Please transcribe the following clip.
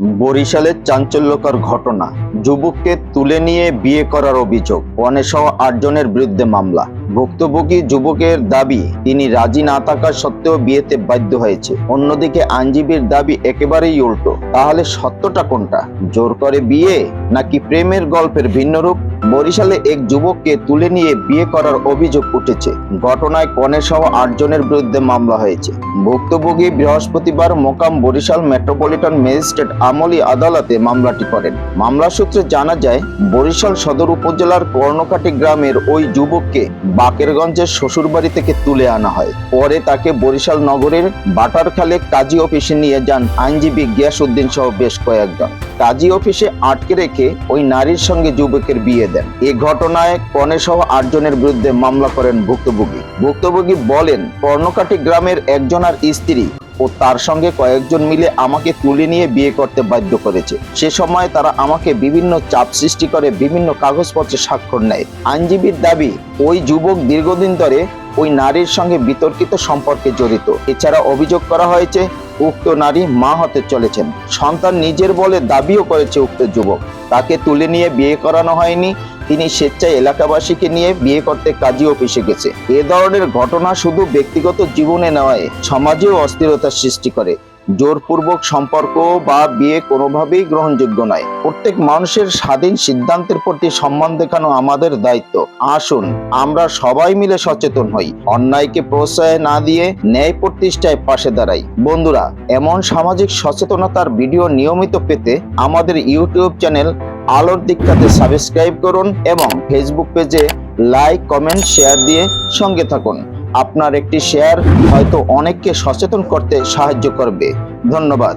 বরিশালের চাঞ্চল্যকর ঘটনা, যুবককে তুলে নিয়ে বিয়ে করার অভিযোগ, অনেসহ আটজনের বিরুদ্ধে মামলা। ভুক্তভোগী যুবকের দাবি, তিনি রাজি না থাকা সত্ত্বেও বিয়েতে বাধ্য হয়েছে। অন্যদিকে আইনজীবীর দাবি একেবারেই উল্টো। তাহলে সত্যটা কোনটা? জোর করে বিয়ে, নাকি প্রেমের গল্পের ভিন্ন রূপ বরিশালে এক যুবককে তুলে নিয়ে বিয়ে করার অভিযোগ উঠেছে। ঘটনায় কনে সহ আটজনের বিরুদ্ধে মামলা হয়েছে। ভুক্তভোগী বৃহস্পতিবার মোকাম বরিশাল মেট্রোপলিটন ম্যাজিস্ট্রেট আমলি আদালতে মামলাটি করেন। মামলা সূত্রে জানা যায়, বরিশাল সদর উপজেলার কর্ণকাটি গ্রামের ওই যুবককে বাকেরগঞ্জের শ্বশুরবাড়ি থেকে তুলে আনা হয়। পরে তাকে বরিশাল নগরের বাটারখালে কাজী অফিসে নিয়ে যান আইনজীবী গিয়াসউদ্দিন সহ বেশ কয়েকজন। কাজী অফিসে আটকে রেখে ওই নারীর সঙ্গে যুবকের বিয়ে দেন। এ ঘটনায় কনে সহ আটজনের বিরুদ্ধে মামলা করেন ভুক্তভোগী। ভুক্তভোগী বলেন কর্ণকাটি গ্রামের একজনার স্ত্রী ও তার সঙ্গে কয়েকজন মিলে আমাকে তুলে নিয়ে বিয়ে করতে বাধ্য করেছে। সে সময় তারা আমাকে বিভিন্ন চাপ সৃষ্টি করে, বিভিন্ন কাগজপত্রে স্বাক্ষর নেয়। আইনজীবীর দাবি, ওই যুবক দীর্ঘদিন ধরে ওই নারীর সঙ্গে বিতর্কিত সম্পর্কে জড়িত। এছাড়া অভিযোগ করা হয়েছে, উক্ত নারী মা হতে চলেছেন। সন্তান নিজের বলে দাবিও করেছে উক্ত যুবক। তাকে তুলে নিয়ে বিয়ে করানো হয়নি। তিনি স্বেচ্ছায় এলাকাবাসীকে নিয়ে বিয়ে করতে কাজী অফিসে গেছে। এ ধরনের ঘটনা শুধু ব্যক্তিগত জীবনে নয়, সমাজেও অস্থিরতার সৃষ্টি করে। জোরপূর্বক সম্পর্ক বা বিয়ে কোনোভাবেই গ্রহণযোগ্য নয়। প্রত্যেক মানুষের স্বাধীন সিদ্ধান্তের প্রতি সম্মান দেখানো আমাদের দায়িত্ব। আসুন, আমরা সবাই মিলে সচেতন হই। অন্যায়কে প্রশ্রয় না দিয়ে ন্যায় প্রতিষ্ঠায় পাশে দাঁড়াই। বন্ধুরা, এমন সামাজিক সচেতনতার ভিডিও নিয়মিত পেতে আমাদের ইউটিউব চ্যানেল আলোর দিকটাতে সাবস্ক্রাইব করুন এবং ফেসবুক পেজে লাইক, কমেন্ট, শেয়ার দিয়ে সঙ্গে থাকুন। আপনার একটি শেয়ার হয়তো অনেককে সচেতন করতে সাহায্য করবে। ধন্যবাদ।